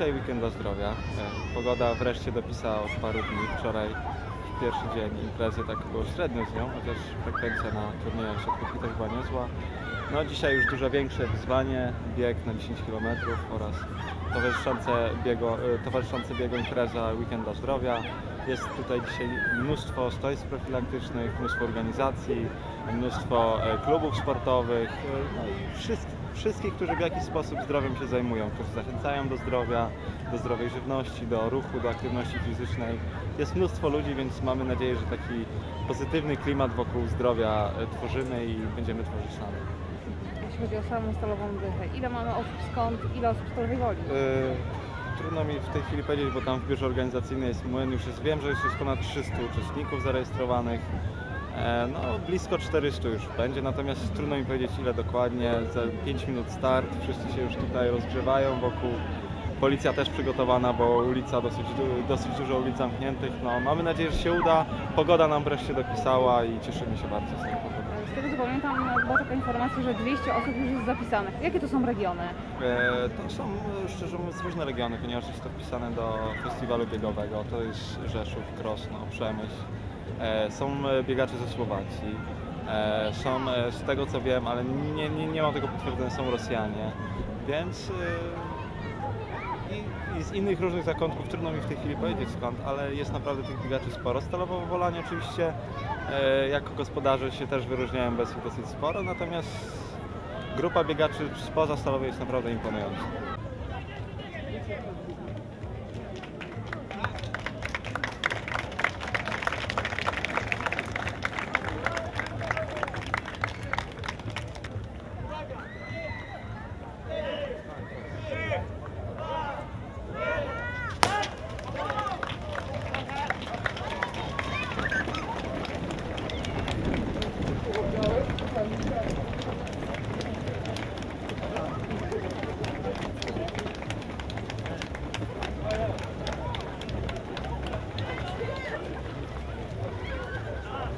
Dzisiaj weekend dla zdrowia. E, Pogoda wreszcie dopisała od paru dni. Wczoraj pierwszy dzień imprezy tak było średnio z nią, chociaż frekwencja na turniejach siatkówki też była niezła. No dzisiaj już dużo większe wyzwanie, bieg na 10 km oraz towarzyszące biegu, e, towarzyszące biegu impreza Weekend dla Zdrowia. Jest tutaj dzisiaj mnóstwo stoisk profilaktycznych, mnóstwo organizacji, mnóstwo e, klubów sportowych, no wszystkich, którzy w jakiś sposób zdrowiem się zajmują, którzy zachęcają do zdrowia, do zdrowej żywności, do ruchu, do aktywności fizycznej. Jest mnóstwo ludzi, więc mamy nadzieję, że taki pozytywny klimat wokół zdrowia e, tworzymy i będziemy tworzyć dalej. Jeśli chodzi o samą stalową dychę, ile mamy osób, skąd, ile osób z Stalowej Woli? E, Trudno mi w tej chwili powiedzieć, bo tam w biurze organizacyjnej jest młyn, już jest, wiem, że już jest ponad 300 uczestników zarejestrowanych. E, No, blisko 400 już będzie, natomiast trudno mi powiedzieć ile dokładnie. Za 5 minut start, wszyscy się już tutaj rozgrzewają wokół. Policja też przygotowana, bo ulica dosyć, dosyć dużo ulic zamkniętych. No, mamy nadzieję, że się uda. Pogoda nam wreszcie dopisała i cieszymy się bardzo z tej pogody. Z tego co pamiętam, była taka informacja, że 200 osób już jest zapisanych. Jakie to są regiony? E, To są szczerze mówiąc różne regiony, ponieważ jest to wpisane do festiwalu biegowego. To jest Rzeszów, Krosno, Przemyśl. E, Są e, biegacze ze Słowacji. E, Są z tego co wiem, ale nie, nie, nie mam tego potwierdzenia, są Rosjanie. Więc i, i z innych różnych zakątków trudno mi w tej chwili powiedzieć skąd, ale jest naprawdę tych biegaczy sporo. Stalowo Wolanie oczywiście jako gospodarze się też wyróżniają bez nich dosyć sporo, natomiast grupa biegaczy spoza Stalowej jest naprawdę imponująca.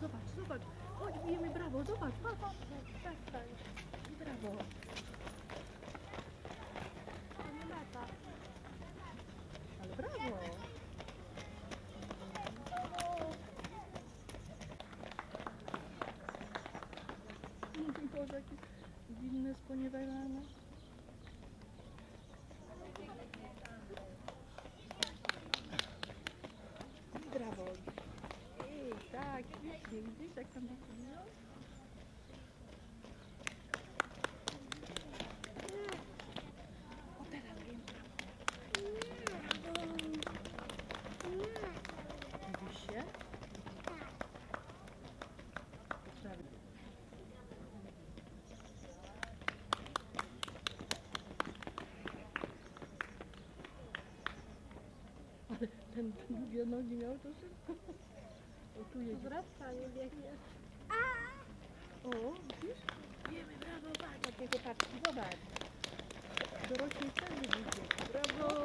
Zobacz, zobacz. Chodź, bijemy brawo, zobacz, patrz. Przestań. Brawo. Ale brawo. Boże, jakie winne sponiewierne. Brawo. Ej, tak, nie widzisz jak tam tu jedzie. Wraca, nie biegnie. O, widzisz? Wiemy, brawo, patrz, jakiego patrzki, zobacz. Dorośli też widzicie. Brawo.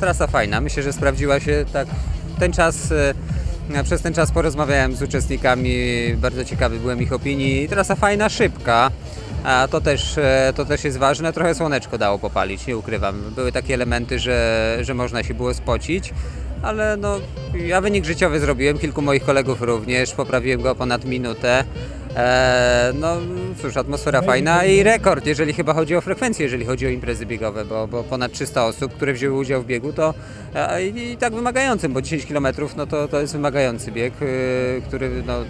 Trasa fajna, myślę, że sprawdziła się tak ten czas. e, Przez ten czas porozmawiałem z uczestnikami, bardzo ciekawy byłem ich opinii. Trasa fajna, szybka, a to też, e, to też jest ważne. Trochę słoneczko dało popalić, nie ukrywam. Były takie elementy, że, że można się było spocić, ale no, ja wynik życiowy zrobiłem, kilku moich kolegów również, poprawiłem go ponad minutę. E, no cóż, atmosfera fajna i rekord, jeżeli chyba chodzi o frekwencję, jeżeli chodzi o imprezy biegowe, bo, bo ponad 300 osób, które wzięły udział w biegu, to e, i, tak wymagającym, bo 10 km no to, to jest wymagający bieg, y, który, no, y,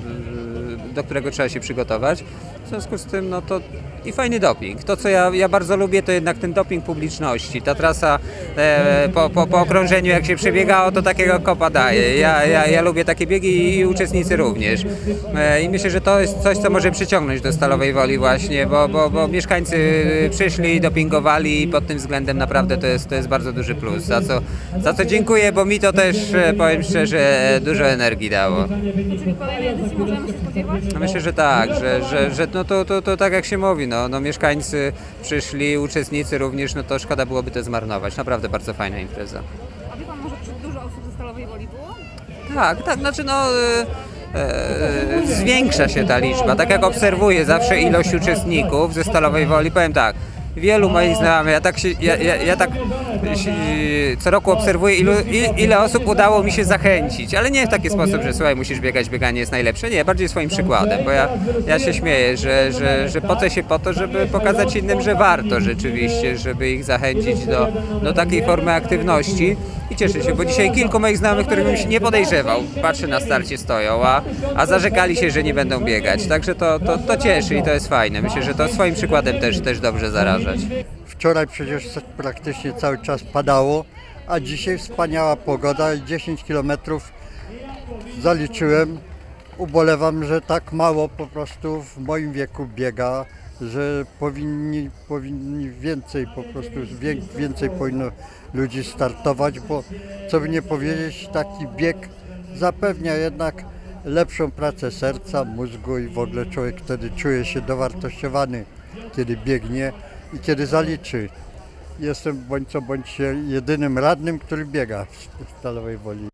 do którego trzeba się przygotować. W związku z tym, no to i fajny doping. To, co ja, ja bardzo lubię, to jednak ten doping publiczności. Ta trasa e, po, po, po okrążeniu, jak się przebiegało, to takiego kopa daje. Ja, ja, ja lubię takie biegi i uczestnicy również. E, I myślę, że to jest coś, co może przyciągnąć do Stalowej Woli właśnie, bo, bo, bo mieszkańcy przyszli, dopingowali i pod tym względem naprawdę to jest, to jest bardzo duży plus. Za co, za co dziękuję, bo mi to też, e, powiem szczerze, dużo energii dało. Czyli kolejnej edycji możemy się spodziewać? No myślę, że tak, że, że, że no to, to, to tak jak się mówi, no, no mieszkańcy przyszli, uczestnicy również, no to szkoda byłoby to zmarnować. Naprawdę bardzo fajna impreza. A wie pan może, czy dużo osób ze Stalowej Woli było? Tak, tak, znaczy no e, e, zwiększa się ta liczba. Tak jak obserwuję zawsze ilość uczestników ze Stalowej Woli, powiem tak, wielu moich znajomych, ja tak się, ja, ja, ja tak co roku obserwuję ilu, il- ile osób udało mi się zachęcić, ale nie w taki sposób, że słuchaj, musisz biegać, bieganie jest najlepsze, nie, bardziej swoim przykładem, bo ja, ja się śmieję, że, że, że po co się po to, żeby pokazać innym, że warto rzeczywiście, żeby ich zachęcić do, do takiej formy aktywności i cieszę się, bo dzisiaj kilku moich znajomych, których bym się nie podejrzewał, patrzę na starcie stoją, a, a zarzekali się, że nie będą biegać, także to, to, to cieszy i to jest fajne, myślę, że to swoim przykładem też, też dobrze zarażać. Wczoraj przecież praktycznie cały czas padało, a dzisiaj wspaniała pogoda i 10 km zaliczyłem. Ubolewam, że tak mało po prostu w moim wieku biega, że powinni, powinni więcej po prostu, wię- więcej powinno ludzi startować, bo co by nie powiedzieć, taki bieg zapewnia jednak lepszą pracę serca, mózgu i w ogóle człowiek wtedy czuje się dowartościowany, kiedy biegnie i kiedy zaliczy. Jestem bądź co bądź jedynym radnym, który biega w Stalowej Woli.